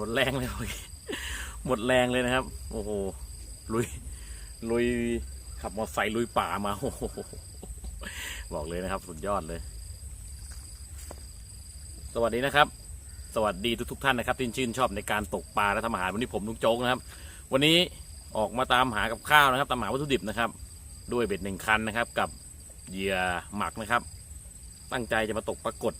หมดแรงเลยหมดแรงเลยนะครับ โอ้โหลุยลุยขับมอเตอร์ไซค์ลุยป่ามาโอ้โหบอกเลยนะครับ สุดยอดเลย สวัสดีนะครับ สวัสดีทุกทุกท่านนะครับที่ชื่นชอบในการตกปลาและทำอาหารวันนี้ผมลุงโจ๊กนะครับ วันนี้ออกมาตามหากับข้าวนะครับ ตามหาวัตถุดิบนะครับ ด้วยเบ็ดหนึ่งคันนะครับ กับเหยื่อหมักนะครับ ตั้งใจจะมาตกปรากฏ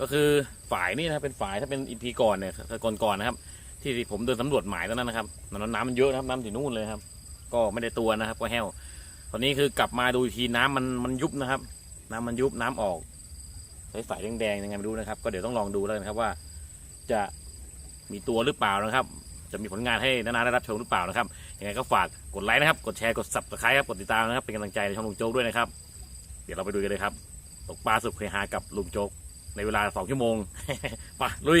ก็คือฝ่ายนี่นะครับเป็นฝ่ายถ้าเป็นอีพีก่อนเนี่ยก่อนก่อนนะครับ ที่ผมเดินสำรวจหมายตอนนั้นนะครับน้ำมันเยอะนะครับน้ำถึงนู่นเลยครับ ก็ไม่ได้ตัวนะครับ ก็แห้ว ตอนนี้คือกลับมาดูทีน้ำมันมันยุบนะครับ น้ำมันยุบน้ำออกใสๆแดงๆยังไงไม่รู้นะครับ ก็เดี๋ยวต้องลองดูแล้วกันครับว่า จะมีตัวหรือเปล่านะครับ จะมีผลงานให้นานาได้รับชมหรือเปล่านะครับยังไงก็ฝากกดไลค์นะครับ กดแชร์กด subscribe ครับกดติดตามนะครับเป็นกำลังใจในช่องลุงโจ๊กด้วยนะครับ เดี๋ยวเราไปดูกันเลยครับตกปลาสุดเคยหากับลุงโจ๊ก ในเวลาสองชั่วโมง ไปลุย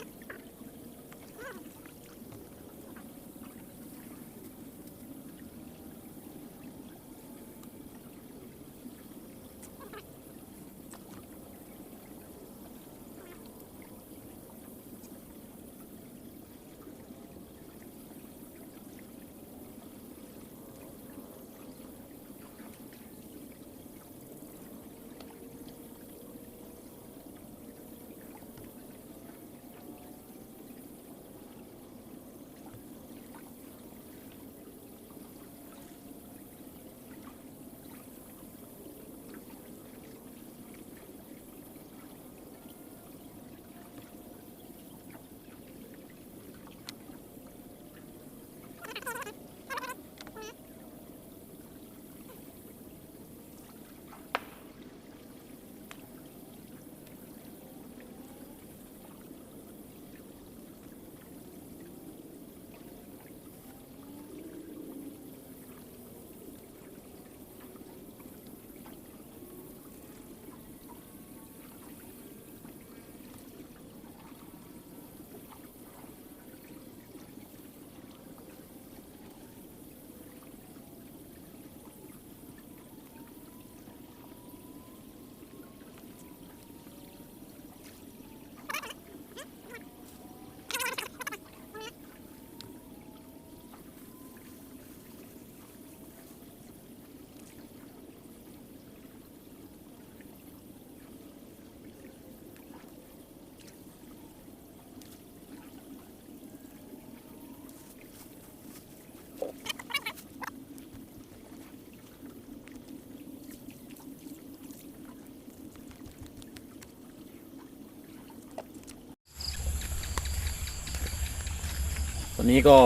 วันนี้ก็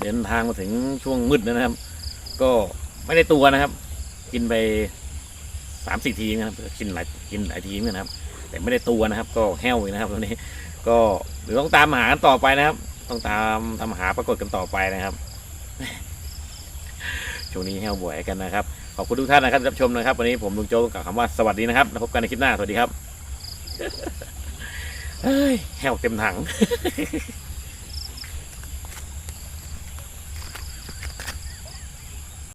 เดินทางมาถึงช่วงมืดแล้วนะครับ ก็ไม่ได้ตัวนะครับ กินไปสามสี่ทีนะครับกินหลายกินหลายทีเหมือนกันนะครับ แต่ไม่ได้ตัวนะครับ ก็แห้วนะครับวันนี้ ก็เดี๋ยวต้องตามหากันต่อไปนะครับ ต้องตามทำหาปรากฏกันต่อไปนะครับช่วงนี้แห้วบ่อยกันนะครับขอบคุณทุกท่านนะครับที่รับชมนะครับ วันนี้ผมลุงโจ๊กกับคำว่าสวัสดีนะครับแล้วพบกันในคลิปหน้าสวัสดีครับเฮ้ยแห้วเต็มถัง